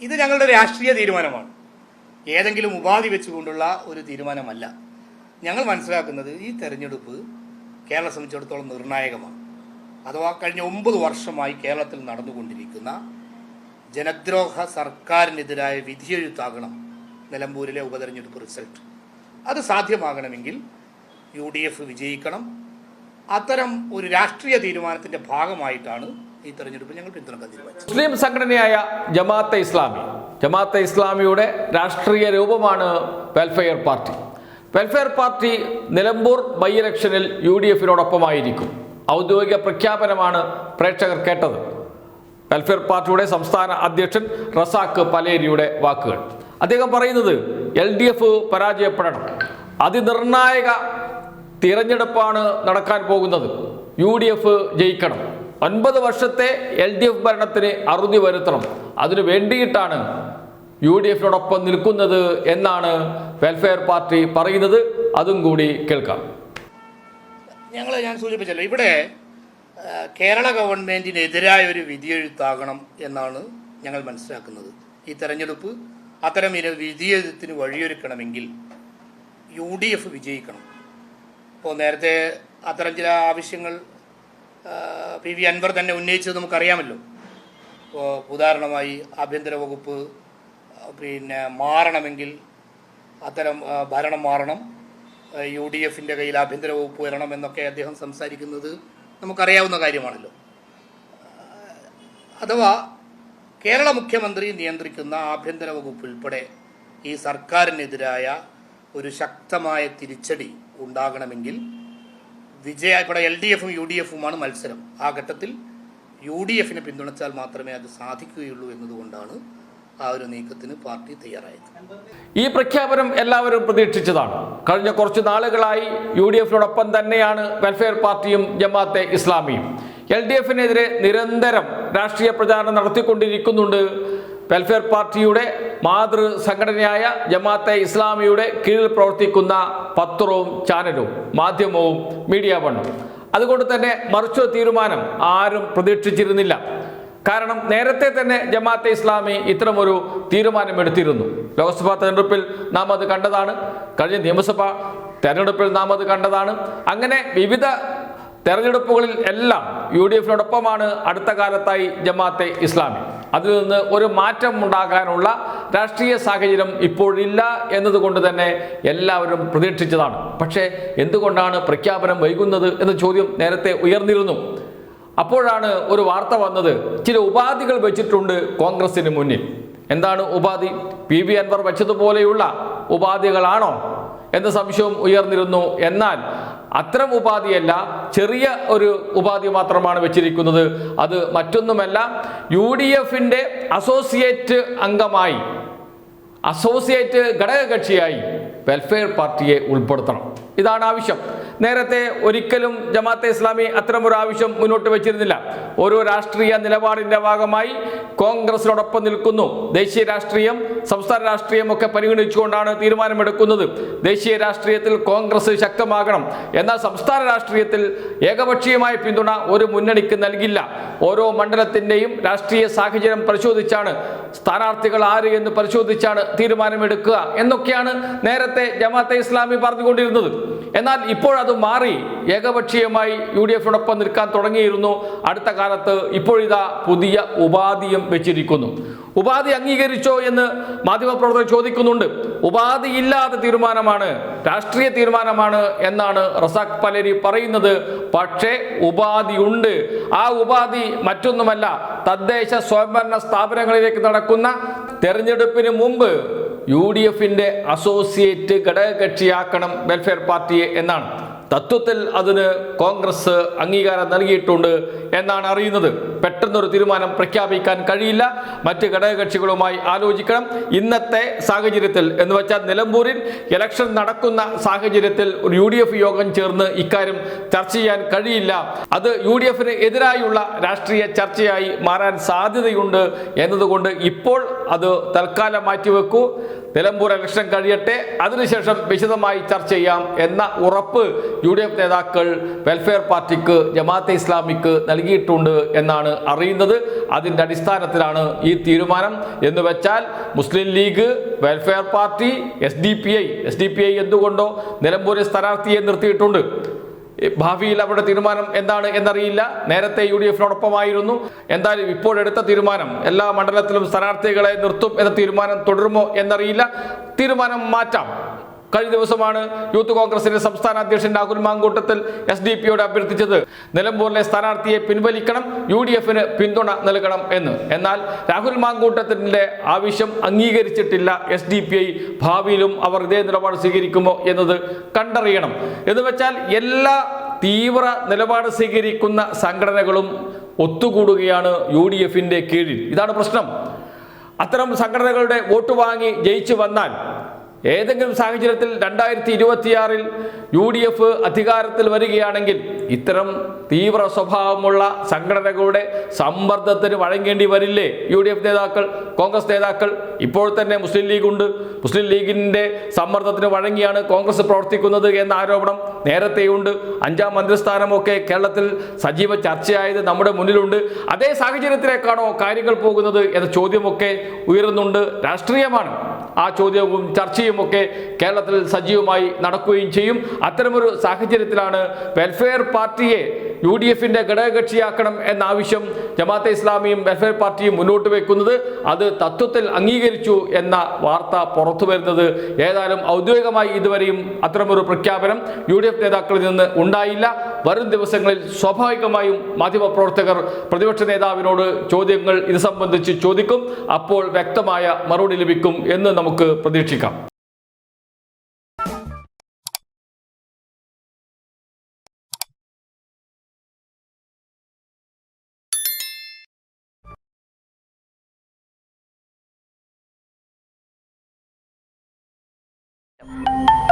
ഇത് ഞങ്ങളുടെ രാഷ്ട്രീയ തീരുമാനമാണ്. ഏതെങ്കിലും ഉപാധി വെച്ചുകൊണ്ടുള്ള ഒരു തീരുമാനമല്ല. ഞങ്ങൾ മനസ്സിലാക്കുന്നത് ഈ തെരഞ്ഞെടുപ്പ് കേരളത്തെ സംബന്ധിച്ചിടത്തോളം നിർണായകമാണ്. അഥവാ കഴിഞ്ഞ ഒമ്പത് വർഷമായി കേരളത്തിൽ നടന്നുകൊണ്ടിരിക്കുന്ന ജനദ്രോഹ സർക്കാരിനെതിരായ വിധിയെഴുത്താകണം നിലമ്പൂരിലെ ഉപതെരഞ്ഞെടുപ്പ് റിസൾട്ട്. അത് സാധ്യമാകണമെങ്കിൽ യു ഡി എഫ് വിജയിക്കണം. അത്തരം ഒരു രാഷ്ട്രീയ തീരുമാനത്തിന്റെ ഭാഗമായിട്ടാണ് ഈ ഞങ്ങൾ പിന്തുണക്കാൻ തീരുമാനിച്ചു. മുസ്ലിം സംഘടനയായ ജമാഅത്തെ ഇസ്ലാമി. ജമാഅത്തെ ഇസ്ലാമിയുടെ രാഷ്ട്രീയ രൂപമാണ് welfare party. Welfare party Nilambur by ഇലക്ഷനിൽ യു ഡി എഫിനോടൊപ്പമായിരിക്കും ഔദ്യോഗിക പ്രഖ്യാപനമാണ് പ്രേക്ഷകർ കേട്ടത്. വെൽഫെയർ പാർട്ടിയുടെ സംസ്ഥാന അധ്യക്ഷൻ റസാഖ് പലേരിയുടെ വാക്കുകൾ. അദ്ദേഹം പറയുന്നത് എൽ ഡി എഫ് പരാജയപ്പെടണം. അതിനിർണായക തിരഞ്ഞെടുപ്പാണ് നടക്കാൻ പോകുന്നത്. യു ഡി എഫ് ജയിക്കണം. ഒൻപത് വർഷത്തെ എൽ ഡി എഫ് ഭരണത്തിന് അറുതി വരുത്തണം. അതിനു വേണ്ടിയിട്ടാണ് യു ഡി എഫിനോടൊപ്പം നിൽക്കുന്നത് എന്നാണ് വെൽഫെയർ പാർട്ടി പറയുന്നത്. അതും കൂടി കേൾക്കാം. ഞങ്ങൾ ഞാൻ സൂചിപ്പിച്ചല്ലോ ഇവിടെ കേരള ഗവൺമെന്റിനെതിരായ ഒരു വിധിയെഴുത്താകണം എന്നാണ് ഞങ്ങൾ മനസ്സിലാക്കുന്നത്. ഈ തെരഞ്ഞെടുപ്പ് അത്തരം ഇര വിധിയെഴുത്തിന് വഴിയൊരുക്കണമെങ്കിൽ യു ഡി എഫ് വിജയിക്കണം. ഇപ്പോൾ നേരത്തെ അത്തരം ചില ആവശ്യങ്ങൾ പി വി അൻവർ തന്നെ ഉന്നയിച്ചത് നമുക്കറിയാമല്ലോ. ഉദാഹരണമായി ആഭ്യന്തര വകുപ്പ് പിന്നെ മാറണമെങ്കിൽ അത്തരം ഭരണം മാറണം. യു ഡി എഫിന്റെ കയ്യിൽ ആഭ്യന്തര വകുപ്പ് വരണം എന്നൊക്കെ അദ്ദേഹം സംസാരിക്കുന്നത് നമുക്കറിയാവുന്ന കാര്യമാണല്ലോ. അഥവാ കേരള മുഖ്യമന്ത്രി നിയന്ത്രിക്കുന്ന ആഭ്യന്തര വകുപ്പ് ഉൾപ്പെടെ ഈ സർക്കാരിനെതിരായ ഒരു ശക്തമായ തിരിച്ചടി ഉണ്ടാകണമെങ്കിൽ വിജയ ഇവിടെ എൽ ഡി എഫും യു ഡി എഫുമാണ് മത്സരം. ആ ഘട്ടത്തിൽ യു ഡി എഫിനെ പിന്തുണച്ചാൽ മാത്രമേ അത് സാധിക്കുകയുള്ളൂ എന്നതുകൊണ്ടാണ് ആ ഒരു നീക്കത്തിന് പാർട്ടി തയ്യാറായത്. ഈ പ്രഖ്യാപനം എല്ലാവരും പ്രതീക്ഷിച്ചതാണ്. കഴിഞ്ഞ കുറച്ച് നാളുകളായി യു ഡി എഫിനോടൊപ്പം തന്നെയാണ് വെൽഫെയർ പാർട്ടിയും ജമാഅത്തെ ഇസ്ലാമിയും. എൽ ഡി എഫിനെതിരെ നിരന്തരം രാഷ്ട്രീയ പ്രചാരണം നടത്തിക്കൊണ്ടിരിക്കുന്നുണ്ട് വെൽഫെയർ പാർട്ടിയുടെ മാതൃ സംഘടനയായ ജമാഅത്തെ ഇസ്ലാമിയുടെ കീഴിൽ പ്രവർത്തിക്കുന്ന പത്രവും ചാനലും മാധ്യമവും മീഡിയ വണ്ണും അതുകൊണ്ട് തന്നെ മറിച്ചൊരു തീരുമാനം ആരും പ്രതീക്ഷിച്ചിരുന്നില്ല. കാരണം നേരത്തെ തന്നെ ജമാഅത്തെ ഇസ്ലാമി ഇത്തരമൊരു തീരുമാനമെടുത്തിരുന്നു. ലോക്സഭാ തെരഞ്ഞെടുപ്പിൽ നാം അത് കണ്ടതാണ്. കഴിഞ്ഞ നിയമസഭാ തെരഞ്ഞെടുപ്പിൽ നാം അത് കണ്ടതാണ്. അങ്ങനെ വിവിധ തെരഞ്ഞെടുപ്പുകളിൽ എല്ലാം യു ഡി എഫിനോടൊപ്പമാണ് അടുത്ത കാലത്തായി ജമാഅത്തെ ഇസ്ലാമി. അതിൽ നിന്ന് ഒരു മാറ്റം ഉണ്ടാകാനുള്ള രാഷ്ട്രീയ സാഹചര്യം ഇപ്പോഴില്ല എന്നതുകൊണ്ട് തന്നെ എല്ലാവരും പ്രതീക്ഷിച്ചതാണ്. പക്ഷേ എന്തുകൊണ്ടാണ് പ്രഖ്യാപനം വൈകുന്നത് എന്ന ചോദ്യം നേരത്തെ ഉയർന്നിരുന്നു. അപ്പോഴാണ് ഒരു വാർത്ത വന്നത് ചില ഉപാധികൾ വെച്ചിട്ടുണ്ട് കോൺഗ്രസിന് മുന്നിൽ. എന്താണ് ഉപാധി? പി വി അൻവർ വെച്ചതുപോലെയുള്ള ഉപാധികളാണോ? എന്ന സംശയവും ഉയർന്നിരുന്നു. എന്നാൽ അത്തരം ഉപാധിയല്ല ചെറിയ ഒരു ഉപാധി മാത്രമാണ് വെച്ചിരിക്കുന്നത്. അത് മറ്റൊന്നുമല്ല യു ഡി എഫിന്റെ അസോസിയേറ്റ് അംഗമായി അസോസിയേറ്റ് ഘടകകക്ഷിയായി വെൽഫെയർ പാർട്ടിയെ ഉൾപ്പെടുത്തണം. ഇതാണ് ആവശ്യം. നേരത്തെ ഒരിക്കലും ജമാഅത്തെ ഇസ്ലാമി അത്തരമൊരു ആവശ്യം മുന്നോട്ട് വെച്ചിരുന്നില്ല. ഓരോ രാഷ്ട്രീയ നിലപാടിന്റെ ഭാഗമായി കോൺഗ്രസിനോടൊപ്പം നിൽക്കുന്നു. ദേശീയ രാഷ്ട്രീയം സംസ്ഥാന രാഷ്ട്രീയം ഒക്കെ പരിഗണിച്ചുകൊണ്ടാണ് തീരുമാനമെടുക്കുന്നത്. ദേശീയ രാഷ്ട്രീയത്തിൽ കോൺഗ്രസ് ശക്തമാകണം. എന്നാൽ സംസ്ഥാന രാഷ്ട്രീയത്തിൽ ഏകപക്ഷീയമായ പിന്തുണ ഒരു മുന്നണിക്ക് നൽകില്ല. ഓരോ മണ്ഡലത്തിന്റെയും രാഷ്ട്രീയ സാഹചര്യം പരിശോധിച്ചാണ് സ്ഥാനാർത്ഥികൾ ആര് എന്ന് പരിശോധിച്ചാണ് തീരുമാനമെടുക്കുക എന്നൊക്കെയാണ് നേരത്തെ ജമാഅത്തെ ഇസ്ലാമി പറഞ്ഞുകൊണ്ടിരുന്നത്. എന്നാൽ ഇപ്പോഴത് മാറി ഏകപക്ഷീയമായി യു ഡി എഫിനോടൊപ്പം നിൽക്കാൻ തുടങ്ങിയിരുന്നു. അടുത്ത കാലത്ത് ഇപ്പോഴിതാ പുതിയ ഉപാധിയും വെച്ചിരിക്കുന്നു. ഉപാധി അംഗീകരിച്ചോ എന്ന് മാധ്യമപ്രവർത്തകർ ചോദിക്കുന്നുണ്ട്. ഉപാധി ഇല്ലാത്ത തീരുമാനമാണ് രാഷ്ട്രീയ തീരുമാനമാണ് എന്നാണ് റസാഖ് പലരി പറയുന്നത്. പക്ഷേ ഉപാധിയുണ്ട്. ആ ഉപാധി മറ്റൊന്നുമല്ല തദ്ദേശ സ്വയംഭരണ സ്ഥാപനങ്ങളിലേക്ക് നടക്കുന്ന തെരഞ്ഞെടുപ്പിന് മുമ്പ് യു ഡി എഫിന്റെ അസോസിയേറ്റ് ഘടകകക്ഷിയാക്കണം വെൽഫെയർ പാർട്ടിയെ എന്നാണ്. തത്വത്തിൽ അതിന് കോൺഗ്രസ് അംഗീകാരം നൽകിയിട്ടുണ്ട് എന്നാണ് അറിയുന്നത്. പെട്ടെന്നൊരു തീരുമാനം പ്രഖ്യാപിക്കാൻ കഴിയില്ല. മറ്റ് ഘടകകക്ഷികളുമായി ആലോചിക്കണം. ഇന്നത്തെ സാഹചര്യത്തിൽ എന്ന് വെച്ചാൽ നിലമ്പൂരിൽ ഇലക്ഷൻ നടക്കുന്ന സാഹചര്യത്തിൽ ഒരു യു ഡി എഫ് യോഗം ചേർന്ന് ഇക്കാര്യം ചർച്ച ചെയ്യാൻ കഴിയില്ല. അത് യു ഡി എഫിന് എതിരായുള്ള രാഷ്ട്രീയ ചർച്ചയായി മാറാൻ സാധ്യതയുണ്ട് എന്നതുകൊണ്ട് ഇപ്പോൾ അത് തൽക്കാലം മാറ്റിവെക്കൂ. നിലമ്പൂർ ഇലക്ഷൻ കഴിയട്ടെ. അതിനുശേഷം വിശദമായി ചർച്ച ചെയ്യാം എന്ന ഉറപ്പ് യു ഡി എഫ് നേതാക്കൾ വെൽഫെയർ പാർട്ടിക്ക് ജമാഅത്തെ ഇസ്ലാമിക്ക് നൽകിയിട്ടുണ്ട് എന്നാണ് അറിയുന്നത് അതിന്റെ അടിസ്ഥാനത്തിലാണ് ഈ തീരുമാനം എന്ന് വെച്ചാൽ Muslim League welfare party S D P I S D P I എന്തുകൊണ്ടോ നിലമ്പൂരിൽ സ്ഥാനാർത്ഥിയെ നിർത്തിയിട്ടുണ്ട്. ഭാവിയിൽ അവരുടെ തീരുമാനം എന്താണ് എന്നറിയില്ല. നേരത്തെ യു ഡി എഫിനോടൊപ്പമായിരുന്നു. എന്തായാലും ഇപ്പോഴെടുത്ത തീരുമാനം എല്ലാ മണ്ഡലത്തിലും സ്ഥാനാർത്ഥികളെ നിർത്തും എന്ന തീരുമാനം തുടരുമോ എന്നറിയില്ല. തീരുമാനം മാറ്റാം. കഴിഞ്ഞ ദിവസമാണ് യൂത്ത് കോൺഗ്രസിന്റെ സംസ്ഥാന അധ്യക്ഷൻ രാഹുൽ മാങ്കൂട്ടത്തിൽ എസ് ഡി പിയോട് അഭ്യർത്ഥിച്ചത് നിലമ്പൂരിലെ സ്ഥാനാർത്ഥിയെ പിൻവലിക്കണം യു ഡി എഫിന് പിന്തുണ നൽകണം എന്ന്. എന്നാൽ രാഹുൽ മാങ്കൂട്ടത്തിന്റെ ആവശ്യം അംഗീകരിച്ചിട്ടില്ല എസ് ഡി പി ഐ. ഭാവിയിലും അവർ ഇതേ നിലപാട് സ്വീകരിക്കുമോ എന്നത് കണ്ടറിയണം. എന്ന് വെച്ചാൽ എല്ലാ തീവ്ര നിലപാട് സ്വീകരിക്കുന്ന സംഘടനകളും ഒത്തുകൂടുകയാണ് യു ഡി എഫിന്റെ കീഴിൽ. ഇതാണ് പ്രശ്നം. അത്തരം സംഘടനകളുടെ വോട്ട് വാങ്ങി ജയിച്ചു വന്നാൽ ഏതെങ്കിലും സാഹചര്യത്തിൽ രണ്ടായിരത്തി ഇരുപത്തിയാറിൽ യു ഡി എഫ് അധികാരത്തിൽ വരികയാണെങ്കിൽ ഇത്തരം തീവ്ര സ്വഭാവമുള്ള സംഘടനകളുടെ സമ്മർദ്ദത്തിന് വഴങ്ങേണ്ടി വരില്ലേ? യു ഡി എഫ് നേതാക്കൾ കോൺഗ്രസ് നേതാക്കൾ ഇപ്പോൾ തന്നെ മുസ്ലിം ലീഗ് ഉണ്ട്. മുസ്ലിം ലീഗിന്റെ സമ്മർദ്ദത്തിന് വഴങ്ങിയാണ് കോൺഗ്രസ് പ്രവർത്തിക്കുന്നത് എന്ന ആരോപണം നേരത്തെയുണ്ട്. അഞ്ചാം മന്ത്രിസ്ഥാനമൊക്കെ കേരളത്തിൽ സജീവ ചർച്ചയായത് നമ്മുടെ മുന്നിലുണ്ട്. അതേ സാഹചര്യത്തിലേക്കാണോ കാര്യങ്ങൾ പോകുന്നത് എന്ന ചോദ്യമൊക്കെ ഉയരുന്നുണ്ട്. രാഷ്ട്രീയമാണ്. ആ ചോദ്യവും ചർച്ചയും ഒക്കെ കേരളത്തിൽ സജീവമായി നടക്കുകയും ചെയ്യും. അത്തരമൊരു സാഹചര്യത്തിലാണ് വെൽഫെയർ പാർട്ടിയെ യു ഡി എഫിന്റെ ഘടകകക്ഷിയാക്കണം എന്ന ആവശ്യം ജമാഅത്തെ ഇസ്ലാമിയും വെൽഫെയർ പാർട്ടിയും മുന്നോട്ട് വെക്കുന്നത് അത് തത്വത്തിൽ അംഗീകരിച്ചു എന്ന വാർത്ത പുറത്തു വരുന്നത്. ഏതായാലും ഔദ്യോഗികമായി ഇതുവരെയും അത്തരമൊരു പ്രഖ്യാപനം യു ഡി എഫ് നേതാക്കളിൽ നിന്ന് ഉണ്ടായില്ല. വരും ദിവസങ്ങളിൽ സ്വാഭാവികമായും മാധ്യമപ്രവർത്തകർ പ്രതിപക്ഷ നേതാവിനോട് ചോദ്യങ്ങൾ ഇത് സംബന്ധിച്ച് ചോദിക്കും. അപ്പോൾ വ്യക്തമായ മറുപടി ലഭിക്കും എന്ന് നമുക്ക് പ്രതീക്ഷിക്കാം. Yep.